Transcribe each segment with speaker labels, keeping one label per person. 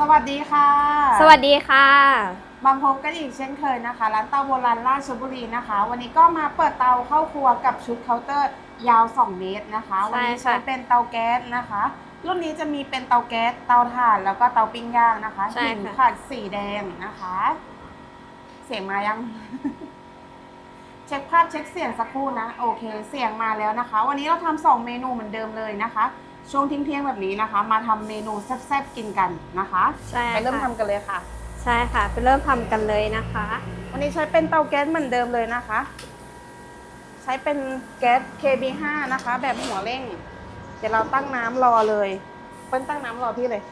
Speaker 1: สวัสดีค่ะ
Speaker 2: สวัสดีค่ะ
Speaker 1: มาพบกันอีกเช่นเคยนะคะ ร้านเตาโบราณราชบุรีนะคะ วันนี้ก็มาเปิดเตาเข้าครัวกับชุดเคาน์เตอร์ยาว 2 เมตรนะคะ
Speaker 2: ใช่
Speaker 1: วันี้ใช้
Speaker 2: ค่ะ
Speaker 1: เป็นเตาแก๊สนะคะ รุ่นนี้จะมีเป็นเตาแก๊ส เตาถ่าน แล้วก็เตาปิ้งย่างนะคะ
Speaker 2: ใช่
Speaker 1: หิน
Speaker 2: ค่ะ
Speaker 1: ขัดสีแดงนะคะ เสียงมายัง เช็คภาพเช็คเสียงสักครู่นะ โอเค เสียงมาแล้วนะคะ วันนี้เราทำสองเมนูเหมือนเดิมเลยนะคะ ช่วงเที่ยงๆแบบนี้นะคะ มาทำเมนูแซ่บๆกินกันนะคะ
Speaker 2: ใช่
Speaker 1: ไปเริ่ม
Speaker 2: ค่ะ
Speaker 1: ทำกันเลยค่ะ
Speaker 2: ใช่ค่ะ ไปเริ่มทำกันเลยนะคะ
Speaker 1: วันนี้ใช้เป็นเตาแก๊สเหมือนเดิมเลยนะคะ ใช้เป็นแก๊ส KB5 นะคะ แบบหัวเร่ง เดี๋ยวเราตั้งน้ำรอเลยเปิ้ลตั้งน้ำรอพี่เลย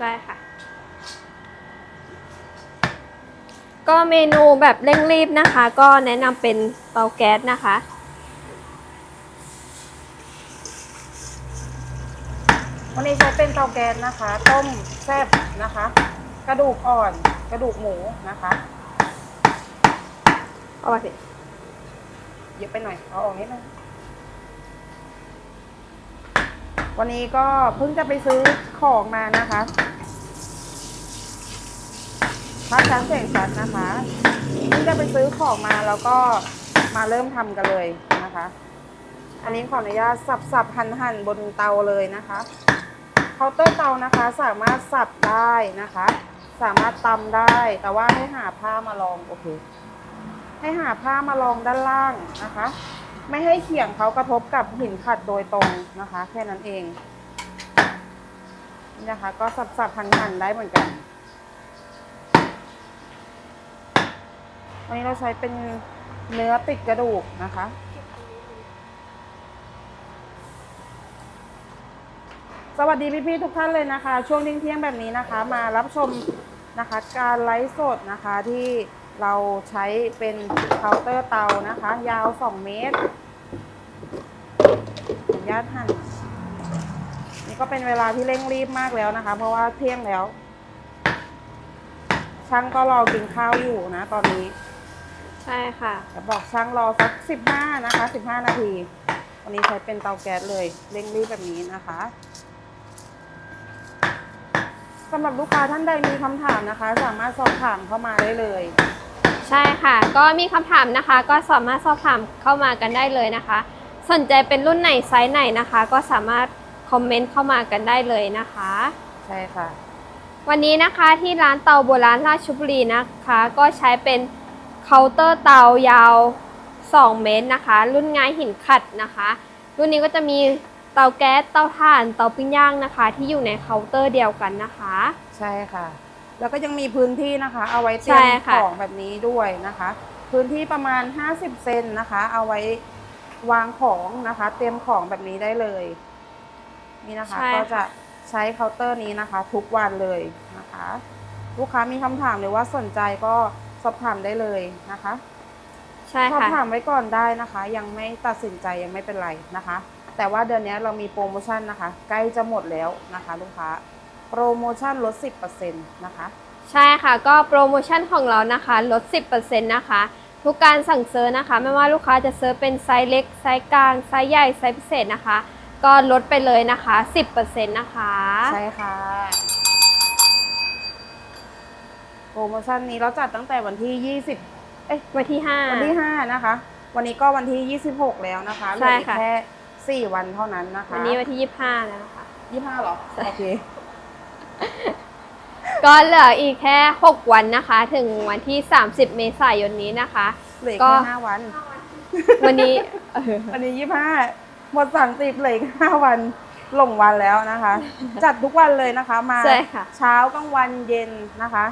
Speaker 2: ได้ค่ะ ก็เมนูแบบเร่งรีบนะคะ ก็แนะนำเป็นเตาแก๊สนะคะ
Speaker 1: วันนี้ใช้เป็นเตาแก๊สนะคะ ต้มแซ่บนะคะ กระดูกอ่อน กระดูกหมูนะคะ
Speaker 2: เอาไปสิ
Speaker 1: เยอะไปหน่อยเอาออกนิดนึงวันนี้ก็เพิ่งจะไปซื้อของมานะคะภาพชัดเสียงชัดนะคะเพิ่งจะไปซื้อของมาแล้วก็มาเริ่มทำกันเลยนะคะ อันนี้ขออนุญาตสับสับหั่นหั่นบนเตาเลยนะคะ เคาน์เตอร์เตานะคะสามารถสับได้นะคะ สามารถตำได้ แต่ว่าให้หาผ้ามารองโอเคให้หาผ้ามารองด้านล่างนะคะ ไม่ให้เขียงเขากระทบกับหินขัดโดยตรงนะคะ แค่นั้นเองนี่นะคะ ก็สับสับหั่นหั่นได้เหมือนกันวันนี้เราใช้เป็นเนื้อติดกระดูกนะคะ สวัสดีพี่ๆทุกท่านเลยนะคะ ช่วงเที่ยงๆแบบนี้นะคะ มารับชมนะคะการไลฟ์สดนะคะที่เราใช้เป็นเคาน์เตอร์เตานะคะ ยาว 2 เมตรขออนุญาตหั่นนี่ก็เป็นเวลาที่เร่งรีบมากแล้วนะคะ เพราะว่าเที่ยงแล้ว ช่างก็รอกินข้าวอยู่นะ ตอนนี้
Speaker 2: ใช่ค่ะ
Speaker 1: จะบอกช่างรอสัก 15 นะคะ 15 นาที วันนี้ใช้เป็นเตาแก๊สเลย เร่งรีบแบบนี้นะคะสำหรับลูกค้าท่านใดมีคำถามนะคะ สามารถสอบถามเข้ามาได้เลย
Speaker 2: ใช่ค่ะ ก็มีคำถามนะคะ ก็สามารถสอบถามเข้ามากันได้เลยนะคะ สนใจเป็นรุ่นไหนไซส์ไหนนะคะ ก็สามารถคอมเมนต์เข้ามากันได้เลยนะคะ
Speaker 1: ใช่ค่ะ
Speaker 2: วันนี้นะคะที่ร้านเตาโบราณราชบุรีนะคะ ก็ใช้เป็นเคาน์เตอร์เตายาว 2 เมตรนะคะ รุ่นงายหินขัดนะคะ รุ่นนี้ก็จะมี เตาแก๊สเตาถ่านเตาปิ้งย่างนะคะ ที่อยู่ในเคาน์เตอร์เดียวกันนะคะ
Speaker 1: ใช่ค่ะ แล้วก็ยังมีพื้นที่นะคะ เอาไว้เตรี
Speaker 2: ใช่
Speaker 1: ยม
Speaker 2: ค่ะ
Speaker 1: ของแบบนี้ด้วยนะคะ พื้นที่ประมาณ 50 เซนนะคะ เอาไว้วางของนะคะ เตรียมของแบบนี้ได้เลย นี่นะคะ
Speaker 2: ใช่
Speaker 1: ก็จะ
Speaker 2: ค่ะ
Speaker 1: ใช้เคาน์เตอร์นี้นะคะ ทุกวันเลยนะคะ ลูกค้ามีคำถามหรือว่าสนใจก็สอบถามได้เลยนะคะ
Speaker 2: ใช่
Speaker 1: สอบ
Speaker 2: ค่ะ
Speaker 1: ถามไว้ก่อนได้นะคะ ยังไม่ตัดสินใจยังไม่เป็นไรนะคะ แต่ว่าเดือนนี้เรามีโปรโมชั่นนะคะ ใกล้จะหมดแล้วนะคะ ลูกค้า โปรโมชั่นลด 10%นะคะ
Speaker 2: ใช่ค่ะ ก็โปรโมชั่นของเรานะคะลด 10%นะคะ ทุกการสั่งซื้อนะคะ ไม่ว่าลูกค้าจะซื้อเป็นไซส์เล็ก ไซส์กลาง ไซส์ใหญ่ ไซส์พิเศษนะคะ ก็ลดไปเลยนะคะ 10%นะคะ
Speaker 1: ใช่ค่ะ โปรโมชั่นนี้เราจัดตั้งแต่วันที่ 20 เอ้ย
Speaker 2: วันที่ 5
Speaker 1: วันที่ 5 นะคะ วันนี้ก็วันที่ 26 แล้วนะคะเหลื
Speaker 2: ใช่
Speaker 1: ออีก
Speaker 2: ค่ะ
Speaker 1: แค่ 4 วันเท่านั้นนะคะ
Speaker 2: วันนี้วันที่25แล้วนะคะ
Speaker 1: 25เหรอ โอเค
Speaker 2: ก็เหลืออีกแค่ 6 วันนะคะ ถึงวันที่ 30 เมษายนนี้นะคะ
Speaker 1: เหลืออีก
Speaker 2: ก็
Speaker 1: แค่5วัน
Speaker 2: วันนี้เออ
Speaker 1: วันนี้25หมดสั่งติดเหลย5วันหลงวันแล้วนะคะ จัดทุกวันเลยนะคะมา
Speaker 2: ใช่ค่ะ
Speaker 1: เช้ากลางวันเย็นนะคะ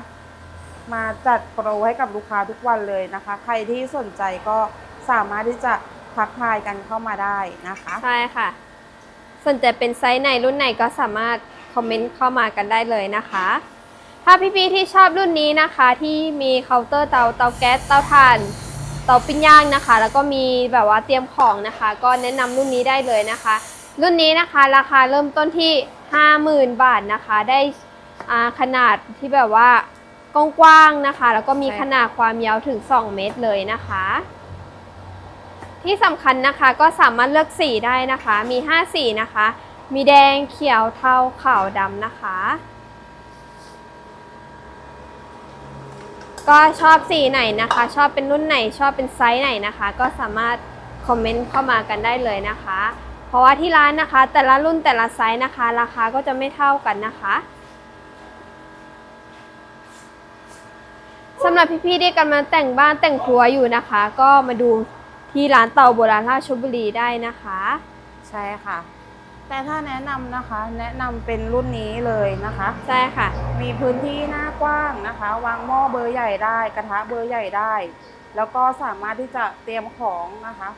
Speaker 1: มาจัดโปรให้กับลูกค้าทุกวันเลยนะคะ ใครที่สนใจก็สามารถที่จะ ทักทายกันเข้ามาได้นะคะ
Speaker 2: ใช่ค่ะ สนใจเป็นไซส์ไหนรุ่นไหนก็สามารถคอมเมนต์เข้ามากันได้เลยนะคะ ถ้าพี่ๆที่ชอบรุ่นนี้นะคะ ที่มีเคาน์เตอร์เตาเตาแก๊สเตาถ่านเตาปิ้งย่างนะคะ แล้วก็มีแบบว่าเตรียมของนะคะ ก็แนะนำรุ่นนี้ได้เลยนะคะ รุ่นนี้นะคะราคาเริ่มต้นที่ 50,000 บาทนะคะ ได้อ่าขนาดที่แบบว่ากว้างๆนะคะ แล้วก็มี
Speaker 1: ใช่ค่ะ
Speaker 2: ขนาดความยาวถึง 2 เมตรเลยนะคะ ที่สำคัญนะคะก็สามารถเลือกสีได้นะคะ มี 5 สีนะคะ มีแดงเขียวเทาขาวดำนะคะ ก็ชอบสีไหนนะคะ ชอบเป็นรุ่นไหนชอบเป็นไซส์ไหนนะคะ ก็สามารถคอมเมนต์เข้ามากันได้เลยนะคะ เพราะว่าที่ร้านนะคะ แต่ละรุ่นแต่ละไซส์นะคะ ราคาก็จะไม่เท่ากันนะคะสำหรับพี่ๆที่กำลังแต่งบ้านแต่งครัวอยู่นะคะ ก็มาดู ที่ร้านเตาโบราณราชบุรีได้นะคะ
Speaker 1: ใช่ค่ะ แต่ถ้าแนะนำนะคะ แนะนำเป็นรุ่นนี้เลยนะคะ
Speaker 2: ใช่ค่ะ
Speaker 1: มีพื้นที่หน้ากว้างนะคะ วางหม้อเบอร์ใหญ่ได้ กระทะเบอร์ใหญ่ได้ แล้วก็สามารถที่จะเตรียมของนะคะ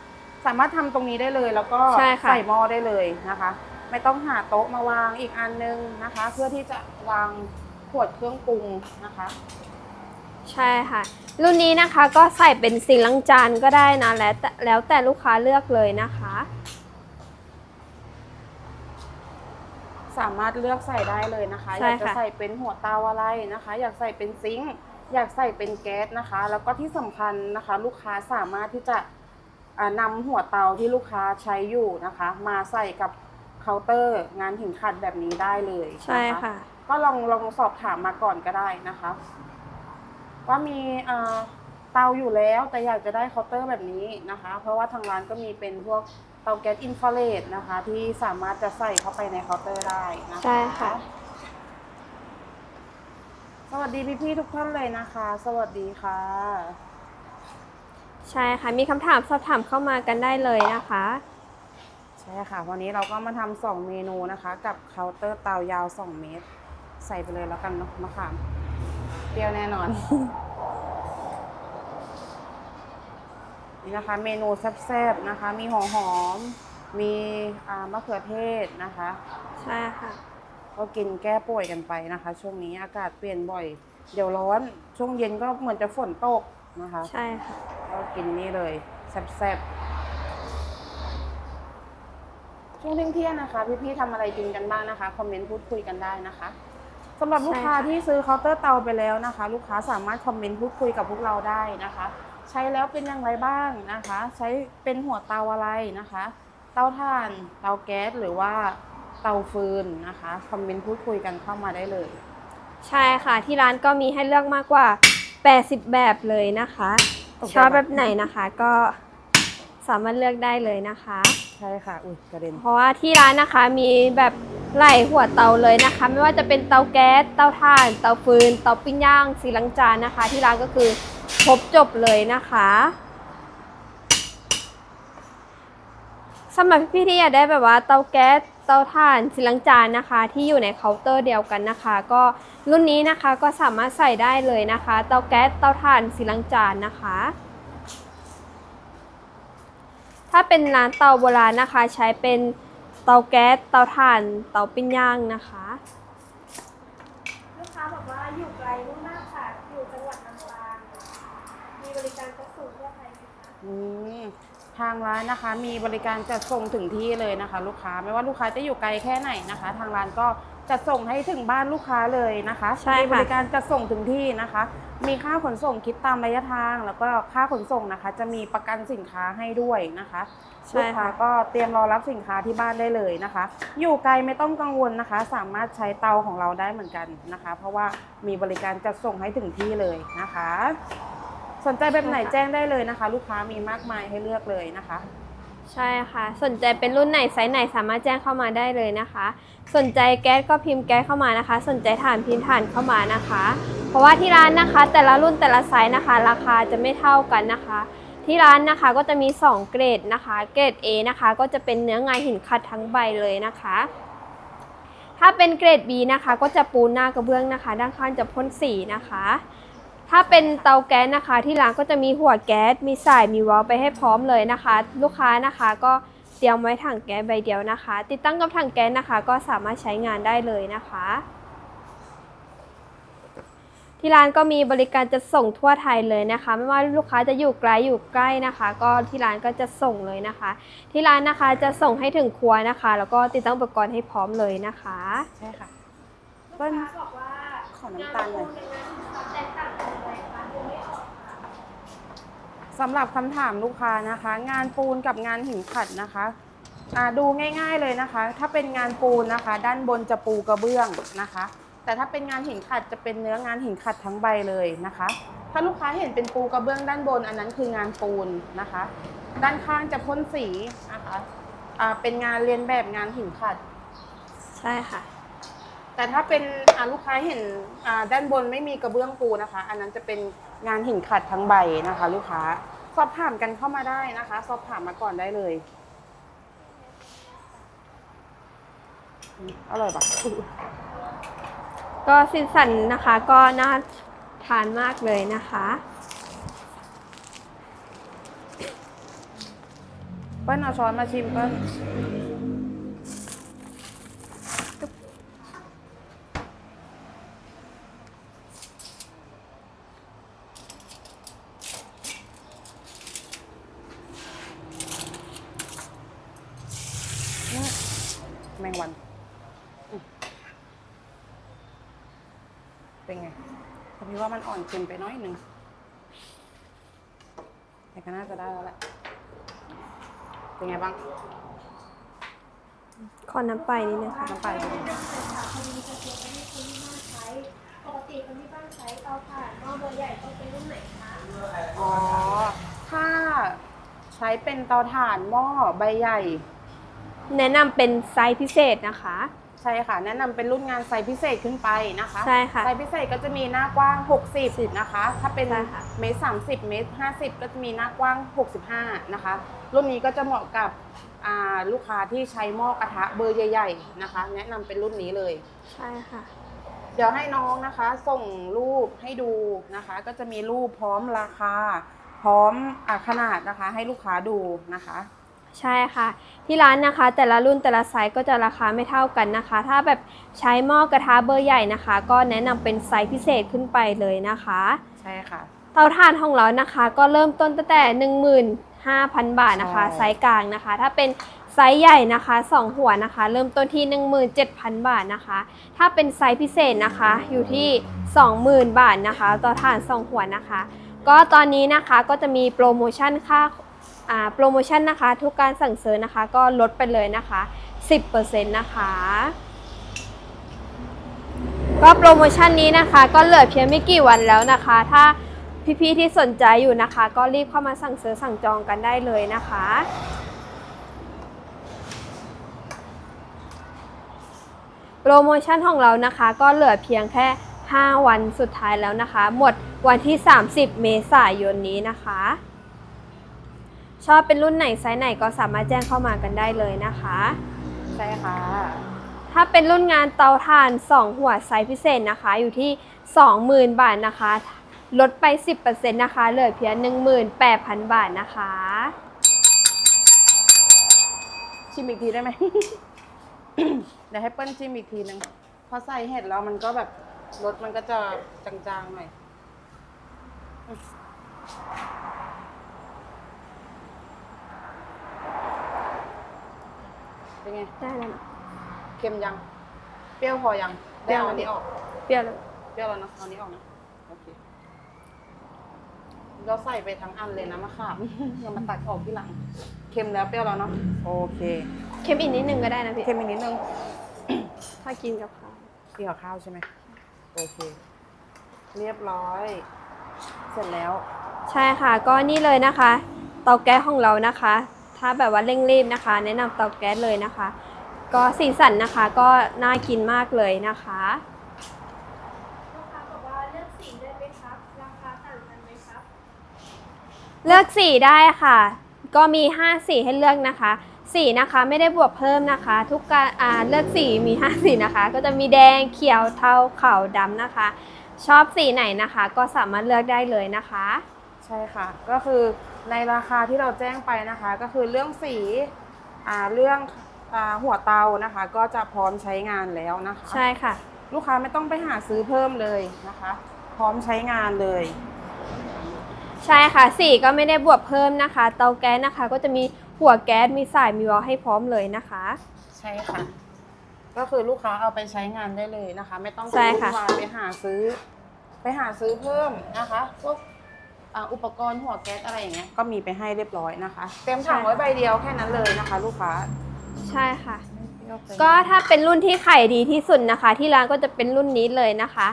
Speaker 1: สามารถทำตรงนี้ได้เลย แล้วก็
Speaker 2: ใช่ค่ะ
Speaker 1: ใส่หม้อได้เลยนะคะ ไม่ต้องหาโต๊ะมาวางอีกอันนึงนะคะ เพื่อที่จะวางขวดเครื่องปรุงนะคะ
Speaker 2: ใช่ค่ะ รุ่นนี้นะคะก็ใส่เป็นสิ่งล้างจานก็ได้นะแล้วแต่แล้วแต่ลูกค้าเลือกเลยนะคะ
Speaker 1: สามารถเลือกใส่ได้เลยนะคะ
Speaker 2: ใช่
Speaker 1: อยากจะ
Speaker 2: ค่ะ
Speaker 1: ใส่เป็นหัวเตาอะไรนะคะ อยากใส่เป็นซิงค์อยากใส่เป็นแก๊สนะคะ แล้วก็ที่สำคัญนะคะ ลูกค้าสามารถที่จะอ่านำหัวเตาที่ลูกค้าใช้อยู่นะคะ มาใส่กับเคาน์เตอร์งานหินขัดแบบนี้ได้เลยน
Speaker 2: ใช่ค่ะ
Speaker 1: ก็ลองลองสอบถามมาก่อนก็ได้นะคะ ว่ามีเอ่อเตาอยู่แล้วแต่อยากจะได้เคาน์เตอร์แบบนี้นะคะ เพราะว่าทางร้านก็มีเป็นพวกเตาแก๊สอินฟราเรดนะคะ ที่สามารถจะใส่เข้าไปในเคาน์เตอร์ได้นะคะ
Speaker 2: ใช่ค่ะ
Speaker 1: สวัสดีพี่ๆทุกท่านเลยนะคะ สวัสดีค่ะ
Speaker 2: ใช่ค่ะ มีคำถามสอบถามเข้ามากันได้เลยนะคะ
Speaker 1: ใช่ค่ะ วันนี้เราก็มาทำสองเมนูนะคะ กับเคาน์เตอร์เตายาว 2 เมตร ใส่ไปเลยแล้วกันเนาะมะขามเปรี้ยวแน่นอน นี่นะคะ เมนูแซ่บๆนะคะ มีหัวหอม มีอ่ามะเขือเทศนะคะ
Speaker 2: ใช่ค่ะ
Speaker 1: ก็กินแก้ป่วยกันไปนะคะ ช่วงนี้อากาศเปลี่ยนบ่อย เดี๋ยวร้อน ช่วงเย็นก็เหมือนจะฝนตกนะคะ
Speaker 2: ใช่ค่ะ
Speaker 1: ก็กินนี่เลยแซ่บๆช่วงเที่ยงๆนะคะ พี่ๆทำอะไรกินกันบ้างนะคะ คอมเมนต์พูดคุยกันได้นะคะ สำหรับลูกค้า
Speaker 2: ใช่ค่ะ
Speaker 1: ที่ซื้อเคาน์เตอร์เตาไปแล้วนะคะ ลูกค้าสามารถคอมเมนต์พูดคุยกับพวกเราได้นะคะ ใช้แล้วเป็นอย่างไรบ้างนะคะ ใช้เป็นหัวเตาอะไรนะคะ เตาถ่าน เตาแก๊สหรือว่าเตาฟืนนะคะคอมเมนต์พูดคุยกันเข้ามาได้เลย
Speaker 2: ใช่ค่ะที่ร้านก็มีให้เลือกมากกว่า 80 แบบเลยนะคะ
Speaker 1: ตกใจ
Speaker 2: ชอบ
Speaker 1: ปะ
Speaker 2: แบบไหนนะคะก็สามารถเลือกได้เลยนะคะ
Speaker 1: ใช่ค่ะ อุ้ยกระเด็น
Speaker 2: เพราะว่าที่ร้านนะคะมีแบบ หลายหัวเตาเลยนะคะ ไม่ว่าจะเป็นเตาแก๊สเตาถ่าน เตาฟืน เตาปิ้งย่างสีลังจานนะคะ ที่ร้านก็คือครบจบเลยนะคะสำหรับพี่ๆที่อยากได้แบบว่าเตาแก๊สเตาถ่านสีลังจานนะคะ ที่อยู่ในเคาน์เตอร์เดียวกันนะคะ ก็รุ่นนี้นะคะก็สามารถใส่ได้เลยนะคะ เตาแก๊สเตาถ่านสีลังจานนะคะ ถ้าเป็นร้านเตาโบราณนะคะ ใช้เป็น เตาแก๊ส เตาถ่าน เตาปิ้งย่างนะคะ ลูกค้าบอกว่าอยู่ไกลมากค่ะ อยู่จังหวัดลำปางมีบริการจัดส่งทั่วไทยไหมคะ
Speaker 1: อืมทางร้านนะคะมีบริการจัดส่งถึงที่เลยนะคะ ลูกค้าไม่ว่าลูกค้าจะอยู่ไกลแค่ไหนนะคะ ทางร้านก็ จัดส่งให้ถึงบ้านลูกค้าเลยนะคะ
Speaker 2: ใช่
Speaker 1: มี
Speaker 2: ค่ะ
Speaker 1: บริการจัดส่งถึงที่นะคะ มีค่าขนส่งคิดตามระยะทาง แล้วก็ค่าขนส่งนะคะ จะมีประกันสินค้าให้ด้วยนะคะลู
Speaker 2: ใช่
Speaker 1: กค้า
Speaker 2: ค่ะ
Speaker 1: ก็เตรียมรอรับสินค้าที่บ้านได้เลยนะคะ อยู่ไกลไม่ต้องกังวลนะคะ สามารถใช้เตาของเราได้เหมือนกันนะคะ เพราะว่ามีบริการจัดส่งให้ถึงที่เลยนะคะ สนใจแบบไหนแจ้งได้เลยนะคะ ลูกค้ามีมากมายให้เลือกเลยนะคะ
Speaker 2: ใช่ค่ะ สนใจเป็นรุ่นไหนไซส์ไหนสามารถแจ้งเข้ามาได้เลยนะคะ สนใจแก๊สก็พิมพ์แก๊สเข้ามานะคะ สนใจถ่านพิมพ์ถ่านเข้ามานะคะ เพราะว่าที่ร้านนะคะ แต่ละรุ่นแต่ละไซส์นะคะ ราคาจะไม่เท่ากันนะคะ ที่ร้านนะคะก็จะมี 2 เกรดนะคะ เกรด A นะคะ ก็จะเป็นเนื้องานหินขัดทั้งใบเลยนะคะ ถ้าเป็นเกรด B นะคะ ก็จะปูนหน้ากระเบื้องนะคะ ด้านข้างจะพ่นสีนะคะ ถ้าเป็นเตาแก๊สนะคะที่ร้านก็จะมีหัวแก๊ส มีสาย มีวาล์วไปให้พร้อมเลยนะคะ ลูกค้านะคะก็เตรียมไว้ถังแก๊สใบเดียวนะคะ ติดตั้งกับถังแก๊สนะคะ ก็สามารถใช้งานได้เลยนะคะ ที่ร้านก็มีบริการจะส่งทั่วไทยเลยนะคะ ไม่ว่าลูกค้าจะอยู่ไกลอยู่ใกล้นะคะ ก็ที่ร้านก็จะส่งเลยนะคะ ที่ร้านนะคะจะส่งให้ถึงครัวนะคะ แล้วก็ติดตั้งอุปกรณ์ให้พร้อมเลยนะคะ
Speaker 1: ใช่ค่ะ
Speaker 2: ลูก
Speaker 1: เปิ้ล
Speaker 2: ค้าบอกว่า
Speaker 1: ข อน้ำตาลหน่อย
Speaker 2: แตกต่างกันยังไงคะดูไม่ออก
Speaker 1: สำหรับคำถามลูกค้านะคะ งานปูนกับงานหินขัดนะคะอ่าดูง่ายๆเลยนะคะ ถ้าเป็นงานปูนนะคะ ด้านบนจะปูกระเบื้องนะคะ แต่ถ้าเป็นงานหินขัดจะเป็นเนื้องานหินขัดทั้งใบเลยนะคะ ถ้าลูกค้าเห็นเป็นปูกระเบื้องด้านบนอันนั้นคืองานปูนนะคะ ด้านข้างจะพ่นสีนะคะอ่าเป็นงานเรียนแบบงานหินขัด
Speaker 2: ใช่ค่ะ
Speaker 1: แต่ถ้าเป็นอ่าลูกค้าเห็นอ่าด้านบนไม่มีกระเบื้องปูนะคะ อันนั้นจะเป็นงานหินขัดทั้งใบนะคะ ลูกค้าสอบถามกันเข้ามาได้นะคะ สอบถามมาก่อนได้เลยอืมอร่อยปะ
Speaker 2: ก็ซินสันนะคะก็น่าทานมากเลยนะคะ
Speaker 1: เปิ้ลเอาช้อนมาชิมเปิ้ลอืมแมงวันอืมเป็นไงแต่พี่ ว่ามันอ่อนเค็มไปน้อยหนึ่งแต่ก็น่าจะได้แล้วแหละเป็นไงบ้าง
Speaker 2: ขอน้ำไปนิดนึงค่ะ
Speaker 1: น้ำปลาเป็นไง
Speaker 2: ปกติคนที่บ้านใช้เตาถ่านหม้อเบอร์ใหญ่ต้องเป็นรุ่นไหนคะ
Speaker 1: อ๋อ ถ้าใช้เป็นเตาถ่านหม้อใบใหญ่
Speaker 2: แนะนำเป็นไซส์พิเศษนะคะ
Speaker 1: ใช่ค่ะ แนะนำเป็นรุ่นงานไซส์พิเศษขึ้นไปนะคะ
Speaker 2: ใช่ค่ะ
Speaker 1: ไซส์พิเศษก็จะมีหน้ากว้าง 60 นะคะ ถ้าเป็น
Speaker 2: ใช่ค่ะ
Speaker 1: เมตร30 เมตร 50 ก็จะมีหน้ากว้าง 65 นะคะ รุ่นนี้ก็จะเหมาะกับอ่าลูกค้าที่ใช้หม้อกระทะเบอร์ใหญ่ๆนะคะ แนะนำเป็นรุ่นนี้เลย
Speaker 2: ใช่ค่ะ
Speaker 1: เดี๋ยวให้น้องนะคะส่งรูปให้ดูนะคะ ก็จะมีรูปพร้อมราคา พร้อมอาขนาดนะคะ ให้ลูกค้าดูนะคะ
Speaker 2: ใช่ค่ะ ที่ร้านนะคะ แต่ละรุ่นแต่ละไซส์ก็จะราคาไม่เท่ากันนะคะ ถ้าแบบใช้หม้อกระทะเบอร์ใหญ่นะคะ ก็แนะนำเป็นไซส์พิเศษขึ้นไปเลยนะคะ
Speaker 1: ใช่ค่ะ
Speaker 2: เตาถ่านของเรานะคะ ก็เริ่มต้นตั้งแต่ 15,000 บาทนะคะ
Speaker 1: ใช่
Speaker 2: ไซส์กลางนะคะ ถ้าเป็นไซส์ใหญ่นะคะ 2 หัวนะคะ เริ่มต้นที่ 17,000 บาทนะคะ ถ้าเป็นไซส์พิเศษนะคะ อยู่ที่ 20,000 บาทนะคะเตาถ่าน 2 หัวนะคะ ก็ตอนนี้นะคะก็จะมีโปรโมชั่นค่าอ่า โปรโมชั่นนะคะ ทุกการสั่งซื้อนะคะ ก็ลดไปเลยนะคะ 10%นะคะ ก็โปรโมชั่นนี้นะคะ ก็เหลือเพียงไม่กี่วันแล้วนะคะ ถ้าพี่ๆที่สนใจอยู่นะคะ ก็รีบเข้ามาสั่งซื้อสั่งจองกันได้เลยนะคะโปรโมชั่นของเรานะคะก็เหลือเพียงแค่ 5 วันสุดท้ายแล้วนะคะ หมดวันที่ 30 เมษายนนี้นะคะ ชอบเป็นรุ่นไหนไซส์ไหนก็สามารถแจ้งเข้ามากันได้เลยนะคะ
Speaker 1: ใช่ค่ะ
Speaker 2: ถ้าเป็นรุ่นงานเตาถ่าน 2 หัวไซส์พิเศษนะคะ อยู่ที่ 20,000 บาทนะคะ ลดไป 10%นะคะ เหลือเพียง18,000 บาทนะคะ
Speaker 1: ชิมอีกทีได้ไหม เดี๋ยวให้เปิ้ลชิมอีกทีนึงพอใส่เห็ดแล้วมันก็แบบรสมันก็จะจางๆหน่อย เป็นไง
Speaker 2: ได้แล้วนะ
Speaker 1: เค็มยัง เปรี้ยวพอยัง
Speaker 2: เปรี้
Speaker 1: ได้
Speaker 2: ยว
Speaker 1: เอาอันนี้ออก
Speaker 2: เปรี้ยวเลย
Speaker 1: เปรี้ยวแล้วนะเอาอันนี้ออกนะ โอเค เราใส่ไปทั้งอันเลยนะมะขาม เรามาตัดออกที่หลัง เค็มแล้วเปรี้ยวแล้วเนาะ โอเค
Speaker 2: เค็มอีกนิดนึงก็ได้นะพี่
Speaker 1: เค็มอีกนิดนึง
Speaker 2: ถ้ากินกับข้าว
Speaker 1: เกี่ยวข้าวใช่ไหมโอเค เรียบร้อย เสร็จแล้ว
Speaker 2: ใช่ค่ะ ก็นี่เลยนะคะ เตาแก๊สของเรานะคะ ถ้าแบบว่าเร่งรีบนะคะ แนะนำเตาแก๊สเลยนะคะ ก็สีสันนะคะก็น่ากินมากเลยนะคะลูกค้าบอกว่าเลือกสีได้ไหมครับราคาต่างกันไหมครับ เลือกสีได้ค่ะ ก็มี 5 สีให้เลือกนะคะ สีนะคะไม่ได้บวกเพิ่มนะคะ ทุกการอ่าเลือกสีมี 5 สีนะคะ ก็จะมีแดงเขียวเทาขาวดำนะคะ ชอบสีไหนนะคะ ก็สามารถเลือกได้เลยนะคะ
Speaker 1: ใช่ค่ะ ก็คือในราคาที่เราแจ้งไปนะคะ ก็คือเรื่องสีอ่าเรื่องอ่าหัวเตานะคะ ก็จะพร้อมใช้งานแล้วนะคะ
Speaker 2: ใช่ค่ะ
Speaker 1: ลูกค้าไม่ต้องไปหาซื้อเพิ่มเลยนะคะ พร้อมใช้งานเลย
Speaker 2: ใช่ค่ะสีก็ไม่ได้บวกเพิ่มนะคะ เตาแก๊สนะคะ ก็จะมีหัวแก๊สมีสายมีวอลให้พร้อมเลยนะคะ
Speaker 1: ใช่ค่ะ ก็คือลูกค้าเอาไปใช้งานได้เลยนะคะ ไม่ต้องไป
Speaker 2: ใช่
Speaker 1: วุ่
Speaker 2: ค่ะ
Speaker 1: นวายไปหาซื้อ ไปหาซื้อเพิ่มนะคะพวก อ่าอุปกรณ์หัวแก๊สอะไรอย่างเงี้ยก็มีไปให้เรียบร้อยนะคะ เต็มถังไว้ใบเดียวแค่นั้นเลยนะคะ ลูกค้า
Speaker 2: ใช่ค่ะ ก็ถ้าเป็นรุ่นที่ขายดีที่สุดนะคะ ที่ร้านก็จะเป็นรุ่นนี้เลยนะคะ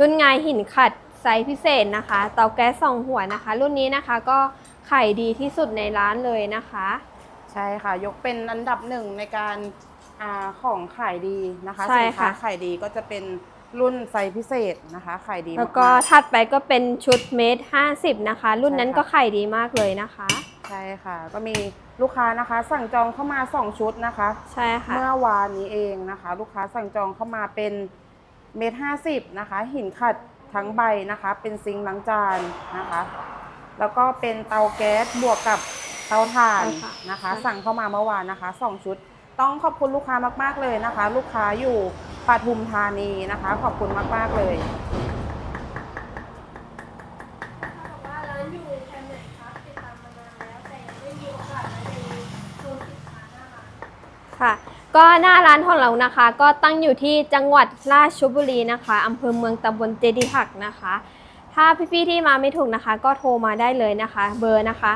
Speaker 2: รุ่นงายหินขัดไซซส์พิเศษนะคะ เตาแก๊สสองหัวนะคะ รุ่นนี้นะคะก็ขายดีที่สุดในร้านเลยนะคะ
Speaker 1: ใช่ค่ะ ยกเป็นอันดับหนึ่งในการอ่าของขายดีนะคะ
Speaker 2: ใช่
Speaker 1: สินค้า
Speaker 2: ค่ะ
Speaker 1: ขายดีก็จะเป็น รุ่นไซส์พิเศษนะคะขายดี
Speaker 2: แล้วก็
Speaker 1: มาก
Speaker 2: ถัดไปก็เป็นชุดเมตรห้าสิบนะคะ รุ่นนั้น
Speaker 1: ใช่ค่ะ
Speaker 2: ก็ขายดีมากเลยนะคะ
Speaker 1: ๆใช่ค่ะ ก็มีลูกค้านะคะ สั่งจองเข้ามาสองชุดนะคะ
Speaker 2: ใช่ค่ะ
Speaker 1: เมื่อวานนี้เองนะคะ ลูกค้าสั่งจองเข้ามาเป็นเมตรห้าสิบนะคะ หินขัดทั้งใบนะคะ เป็นซิงค์ล้างจานนะคะ แล้วก็เป็นเตาแก๊สบวกกับเตาถ่าน
Speaker 2: เตาถ่าน
Speaker 1: นะคะ
Speaker 2: ใช่
Speaker 1: สั่งเข้ามาเมื่อวานนะคะสองชุด ต้องขอบคุณลูกค้ามาก ๆเลยนะคะ ลูกค้าอยู่ปทุมธานีนะคะ ขอบคุณมาก ๆ เลย
Speaker 2: ว่าร้านอยู่แถวไหนครับติดตามานานแล้วแต่ยังไม่มีโอกาสได้ไปชมสินค้าหน้าร้านค่ะก็หน้าร้านของเรานะคะ ก็ตั้งอยู่ที่จังหวัดราชบุรีนะคะอำเภอเมืองตำบลเจดีหักนะคะ ถ้าพี่ๆที่มาไม่ถูกนะคะ ก็โทรมาได้เลยนะคะ เบอร์นะคะ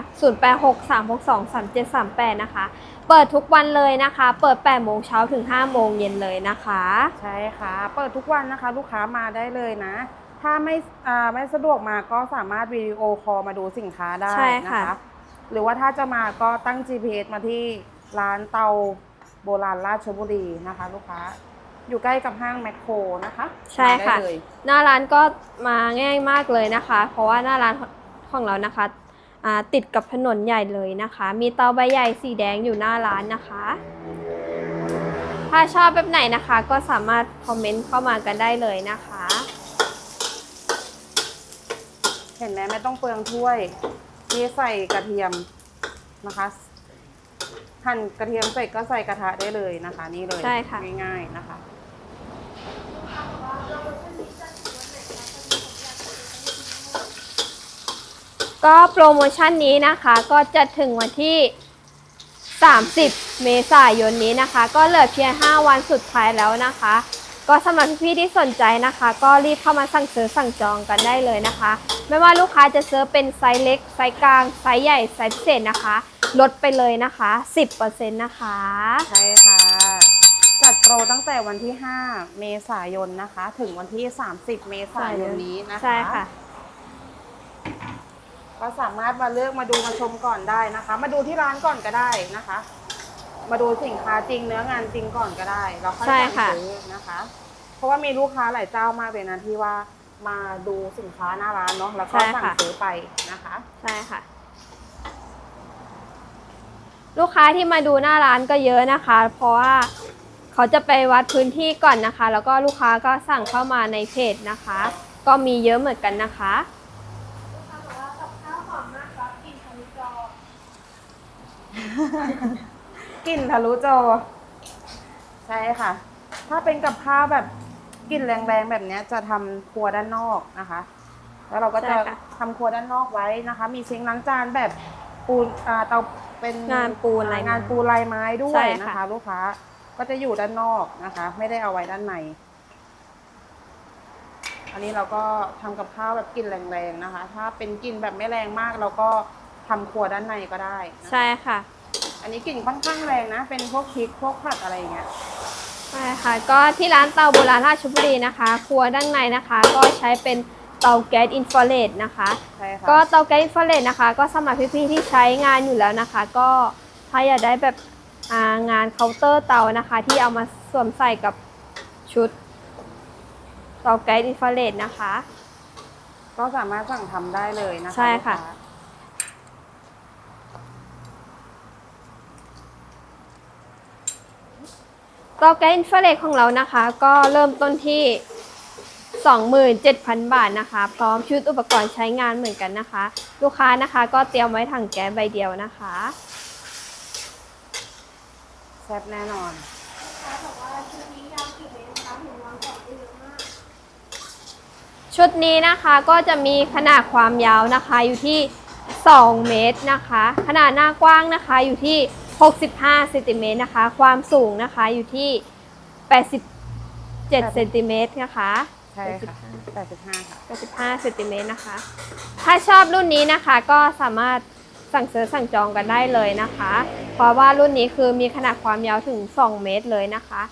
Speaker 2: 0863623738 นะคะ เปิดทุกวันเลยนะคะ เปิด8โมงเช้าถึง5โมงเย็นเลยนะคะ
Speaker 1: ใช่ค่ะ เปิดทุกวันนะคะ ลูกค้ามาได้เลยนะ ถ้าไม่อ่าไม่สะดวกมาก็สามารถวิดีโอคอลมาดูสินค้าได้
Speaker 2: ใช่
Speaker 1: นะ
Speaker 2: ค่ะ
Speaker 1: คะ หรือว่าถ้าจะมาก็ตั้ง GPS มาที่ร้านเตาโบราณราชบุรีนะคะ ลูกค้าอยู่ใกล้กับห้างแมคโครนะคะ
Speaker 2: ใช่ค่ะ
Speaker 1: มาได้เลย
Speaker 2: หน้าร้านก็มาง่ายมากเลยนะคะ เพราะว่าหน้าร้านของเรานะคะอ่า ติดกับถนนใหญ่เลยนะคะ มีเตาใบใหญ่สีแดงอยู่หน้าร้านนะคะ ถ้าชอบแบบไหนนะคะก็สามารถคอมเมนต์เข้ามากันได้เลยนะคะ
Speaker 1: เห็นไหมไม่ต้องเปลืองถ้วยมีใส่กระเทียมนะคะหั่นกระเทียมเสร็จก็ใส่กระทะได้เลยนะคะ นี่เลย
Speaker 2: ใช่ค่ะ
Speaker 1: ง่ายๆนะคะ
Speaker 2: ก็โปรโมชั่นนี้นะคะก็จะถึงวันที่ 30 เมษายนนี้นะคะ ก็เหลือเพียง 5 วันสุดท้ายแล้วนะคะ ก็สำหรับพี่ๆที่สนใจนะคะ ก็รีบเข้ามาสั่งซื้อสั่งจองกันได้เลยนะคะ ไม่ว่าลูกค้าจะซื้อเป็นไซส์เล็กไซส์กลางไซส์ใหญ่ไซส์พิเศษนะคะ ลดไปเลยนะคะ 10%นะคะ
Speaker 1: ใช่ค่ะ จัดโปรตั้งแต่วันที่ 5 เมษายนนะคะ ถึงวันที่ 30 เมษายนนี้นะคะ
Speaker 2: ใช่ค่ะ
Speaker 1: ก็สามารถมาเลือกมาดูมาชมก่อนได้นะคะ มาดูที่ร้านก่อนก็ได้นะคะ มาดูสินค้าจริงเนื้องานจริงก่อนก็ได้แล้วค่อย
Speaker 2: ใช่
Speaker 1: สั่ง
Speaker 2: ค่ะ
Speaker 1: ซื้อนะคะ เพราะว่ามีลูกค้าหลายเจ้ามากเลยนะที่ว่ามาดูสินค้าหน้าร้านเนาะแล้วก็สั่งซื้อไปนะคะ
Speaker 2: ใช่ค่ะ ลูกค้าที่มาดูหน้าร้านก็เยอะนะคะ เพราะว่าเขาจะไปวัดพื้นที่ก่อนนะคะ แล้วก็ลูกค้าก็สั่งเข้ามาในเพจนะคะ ก็มีเยอะเหมือนกันนะคะ
Speaker 1: กลิ่นทะลุจอ ใช่ค่ะ ถ้าเป็นกับข้าวแบบกลิ่นแรงๆแบบเนี้ยจะทำครัวด้านนอกนะคะ แล้วเราก็จะ
Speaker 2: ใช่ค่ะ
Speaker 1: ทำครัวด้านนอกไว้นะคะ มีซิงค์ล้างจานแบบปูนอ่าเตาเป็น
Speaker 2: งานปูนลายไม้
Speaker 1: งานปูนลายไม้ด้ว
Speaker 2: ใช่
Speaker 1: ย
Speaker 2: ค่ะ
Speaker 1: นะคะ ลูกค้าก็จะอยู่ด้านนอกนะคะ ไม่ได้เอาไว้ด้านใน อันนี้เราก็ทำกับข้าวแบบกลิ่นแรงๆนะคะ ถ้าเป็นกลิ่นแบบไม่แรงมากเราก็ ทำครัวด้านในก็ได้นะคะ
Speaker 2: ใช่ค่ะ
Speaker 1: อันนี้กลิ่นค่อนข้างแรงนะ เป็นพวกพริกพวกผัดอะไรอย่างเงี้ย
Speaker 2: ใช่ค่ะ ก็ที่ร้านเตาโบราณราชบุรีนะคะ ครัวด้านในนะคะ ก็ใช้เป็นเตาแก๊สอินฟราเรดนะคะ
Speaker 1: ใช่ค่ะ
Speaker 2: ก็เตาแก๊สอินฟราเรดนะคะ ก็สำหรับพี่ๆที่ใช้งานอยู่แล้วนะคะ ก็ถ้าอยากได้แบบอ่างานเคาน์เตอร์เตานะคะ ที่เอามาสวมใส่กับชุดเตาแก๊สอินฟราเรดนะคะ
Speaker 1: ก็สามารถสั่งทำได้เลยนะคะ
Speaker 2: ใช่ค่ะ
Speaker 1: ลูก
Speaker 2: ตาแก๊สอินฟราเรดของเรานะคะ ก็เริ่มต้นที่ 27,000 บาทนะคะ พร้อมชุดอุปกรณ์ใช้งานเหมือนกันนะคะ ลูกค้านะคะก็เตรียมไว้ถังแก๊สใบเดียวนะคะ
Speaker 1: แซ่บแน่นอน
Speaker 2: ชุดนี้นะคะก็จะมีขนาดความยาวนะคะอยู่ที่ 2 เมตรนะคะ ขนาดหน้ากว้างนะคะอยู่ที่ 65เซนติเมตรนะคะ ความสูงนะคะอยู่ที่ 87เซนติเมตรนะคะ
Speaker 1: ใช่ค่ะ85ค่ะ
Speaker 2: 85เซนติเมตรนะคะ ถ้าชอบรุ่นนี้นะคะก็สามารถสั่งซื้อสั่งจองกันได้เลยนะคะ เพราะว่ารุ่นนี้คือมีขนาดความยาวถึง 2 เมตรเลยนะคะ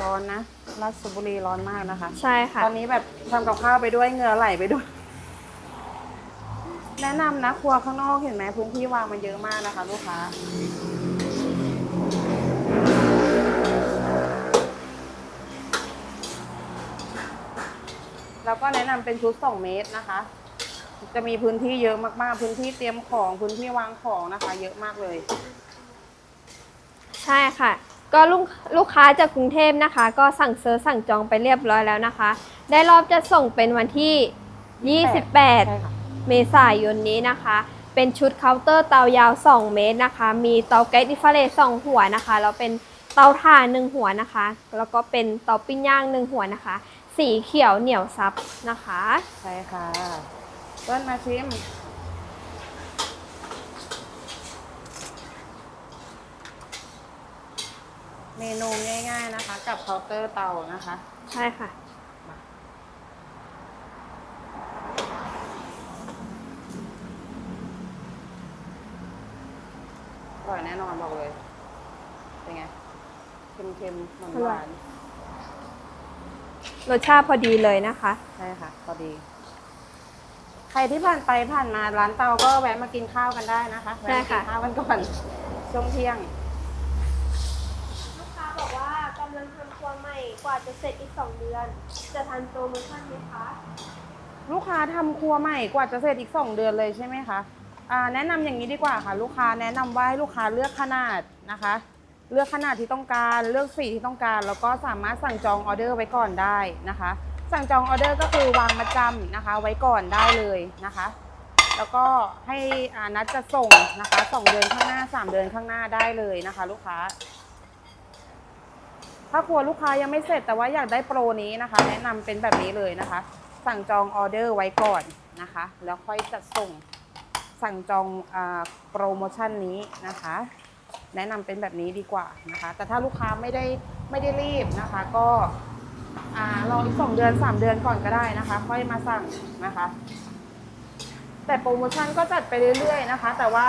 Speaker 1: ร้อนนะราชบุรีร้อนมากนะคะ
Speaker 2: ใช่ค่ะ
Speaker 1: ตอนนี้แบบทำกับข้าวไปด้วยเหงื่อไหลไปด้วย แนะนำนะครัวข้างนอกเห็นไหมพื้นที่วางมันเยอะมากนะคะ ลูกค้า แล้วก็แนะนำเป็นชุด 2 เมตรนะคะ จะมีพื้นที่เยอะมากๆ พื้นที่เตรียมของพื้นที่วางของนะคะ เยอะมากเลย
Speaker 2: ใช่ค่ะ ก็ลูกลูกค้าจากกรุงเทพนะคะ ก็สั่งเซอร์สั่งจองไปเรียบร้อยแล้วนะคะ ได้รอบจะส่งเป็นวันที่
Speaker 1: ใช่ค่ะ
Speaker 2: 28 เมษายนนี้นะคะ เป็นชุดเคาน์เตอร์เตายาว 2 เมตรนะคะ มีเตาแก๊สอินฟราเรด2หัวนะคะแล้วเป็นเตาถ่านหนึ่งหัวนะคะ แล้วก็เป็นเตาปิ้งย่างหนึ่งหัวนะคะ สีเขียวเหนียวซับนะคะ
Speaker 1: ใช่ค่ะเปิ้ลมาชิม เมนูง่ายๆนะคะ กับเคาน์เตอร์เตานะคะ
Speaker 2: ใช่ค่ะ
Speaker 1: ร่อยแน่นอนบอกเลย เป็นไง เค็มๆหวาน
Speaker 2: อ
Speaker 1: ห
Speaker 2: ร่อ
Speaker 1: วาย น
Speaker 2: รสชาติพอดีเลยนะคะ
Speaker 1: ใช่ค่ะพอดี ใครที่ผ่านไปผ่านมาร้านเตาก็แวะมากินข้าวกันได้นะคะแวะมากินข้าวกันก่อนช่วงเที่ยง
Speaker 2: ลูกค้าบอกว่ากำลังทำครัวใหม่กว่าจะเสร็จอีก 2 เดือน จะทันโปรโมชั่นไหมคะ
Speaker 1: ลูกค้าทำครัวใหม่กว่าจะเสร็จอีก2เดือนเลยใช่ไหมคะอ่า แนะนำอย่างนี้ดีกว่าค่ะ ลูกค้าแนะนำว่าให้ลูกค้าเลือกขนาดนะคะ เลือกขนาดที่ต้องการเลือกสีที่ต้องการ แล้วก็สามารถสั่งจองออเดอร์ไว้ก่อนได้นะคะ สั่งจองออเดอร์ก็คือวางมาจำนะคะ ไว้ก่อนได้เลยนะคะ แล้วก็ให้นัดจะส่งนะคะสองเดือนข้างหน้าสามเดือนข้างหน้าได้เลยนะคะ ลูกค้า ถ้าครัวลูกค้ายังไม่เสร็จแต่ว่าอยากได้โปรนี้นะคะ แนะนำเป็นแบบนี้เลยนะคะ สั่งจองออเดอร์ไว้ก่อนนะคะ แล้วค่อยจัดส่ง สั่งจองอาโปรโมชั่นนี้นะคะ แนะนำเป็นแบบนี้ดีกว่านะคะ แต่ถ้าลูกค้าไม่ได้ไม่ได้รีบนะคะ ก็อ่ารออีกสองเดือนสามเดือนก่อนก็ได้นะคะ ค่อยมาสั่งนะคะ แต่โปรโมชั่นก็จัดไปเรื่อยๆนะคะ แต่ว่า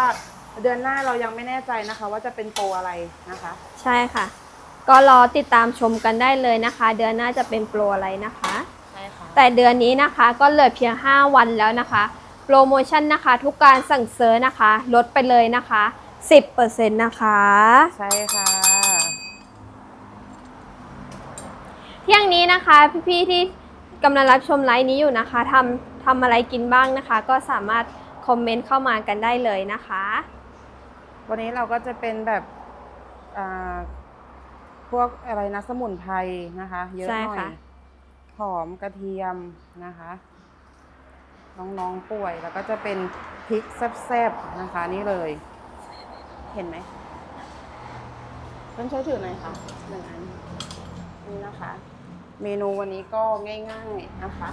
Speaker 1: เดือนหน้าเรายังไม่แน่ใจนะคะ ว่าจะเป็นโปรอะไรนะคะ
Speaker 2: ใช่ค่ะ ก็รอติดตามชมกันได้เลยนะคะ เดือนหน้าจะเป็นโปรอะไรนะคะ
Speaker 1: ใช่ค่ะ
Speaker 2: แต่เดือนนี้นะคะก็เหลือเพียง 5 วันแล้วนะคะ โปรโมชั่นนะคะทุกการสั่งเซิร์ชนะคะ ลดไปเลยนะคะ 10%นะคะ
Speaker 1: ใช่ค่ะ
Speaker 2: เที่ยงนี้นะคะพี่ๆที่กำลังรับชมไลฟ์นี้อยู่นะคะทำทำอะไรกินบ้างนะคะ ก็สามารถคอมเมนต์เข้ามากันได้เลยนะคะ
Speaker 1: วันนี้เราก็จะเป็นแบบอ่าพวกอะไรนะสมุนไพรนะคะ เยอะ
Speaker 2: ใช่
Speaker 1: หน่อย
Speaker 2: ค่ะ
Speaker 1: หอมกระเทียมนะคะ น้องๆป่วย แล้วก็จะเป็นพริกแซ่บๆนะคะนี่เลย เห็นไหมเพิ่นใช้ถือหน่อยค่ะหนึ่งอันนี่นะคะ เมนูวันนี้ก็ง่ายๆนะคะ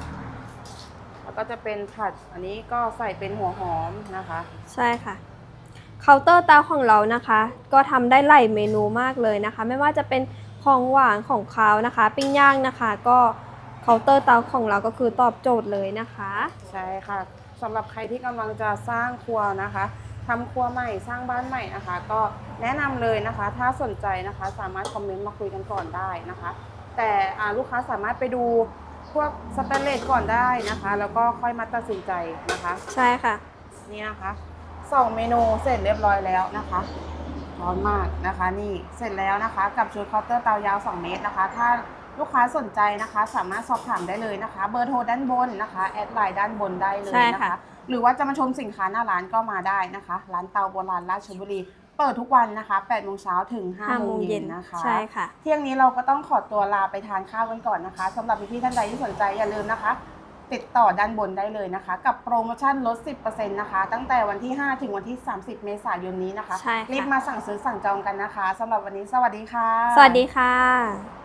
Speaker 1: แล้วก็จะเป็นผัดอันนี้ก็ใส่เป็นหัวหอมนะคะ
Speaker 2: ใช่ค่ะเคาน์เตอร์เตาของเรานะคะ ก็ทำได้หลายเมนูมากเลยนะคะ ไม่ว่าจะเป็นของหวานของคาวนะคะ ปิ้งย่างนะคะ ก็ เคาน์เตอร์เตาของเราก็คือตอบโจทย์เลยนะคะ
Speaker 1: ใช่ค่ะสำหรับใครที่กำลังจะสร้างครัวนะคะทำครัวใหม่สร้างบ้านใหม่นะคะ ก็แนะนำเลยนะคะ ถ้าสนใจนะคะสามารถคอมเมนต์มาคุยกันก่อนได้นะคะ แต่อ่าลูกค้าสามารถไปดูพวกสแตนเลสก่อนได้นะคะ แล้วก็ค่อยมาตัดสินใจนะคะ
Speaker 2: ใช่ค่ะ
Speaker 1: นี่นะคะสองเมนูเสร็จเรียบร้อยแล้วนะคะร้อนมากนะคะ นี่เสร็จแล้วนะคะ กับชุดเคาน์เตอร์เตายาว 2 เมตรนะคะ ถ้า ลูกค้าสนใจนะคะ สามารถสอบถามได้เลยนะคะ เบอร์โทรด้านบนนะคะแอดไลน์ด้านบนได้เลย
Speaker 2: ใช่
Speaker 1: นะ
Speaker 2: ค่ะ
Speaker 1: คะ หรือว่าจะมาชมสินค้าหน้าร้านก็มาได้นะคะ ร้านเตาโบราณราชบุรี เปิดทุกวันนะคะ8โมงเช้าถึง5โมงเย็นนะคะ
Speaker 2: ใช่ค่ะ
Speaker 1: เที่ยงนี้เราก็ต้องขอตัวลาไปทานข้าวกันก่อนนะคะสำหรับพี่ๆท่านใดที่สนใจอย่าลืมนะคะ ติดต่อด้านบนได้เลยนะคะ กับโปรโมชั่นลด 10%นะคะตั้งแต่วันที่ 5 ถึงวันที่ 30 เมษายนนี้นะคะ
Speaker 2: ใช่ค่ะ
Speaker 1: รีบมาสั่งซื้อสั่งจองกันนะคะสำหรับวันนี้สวัสดีค่ะ
Speaker 2: สวัสดีค่ะ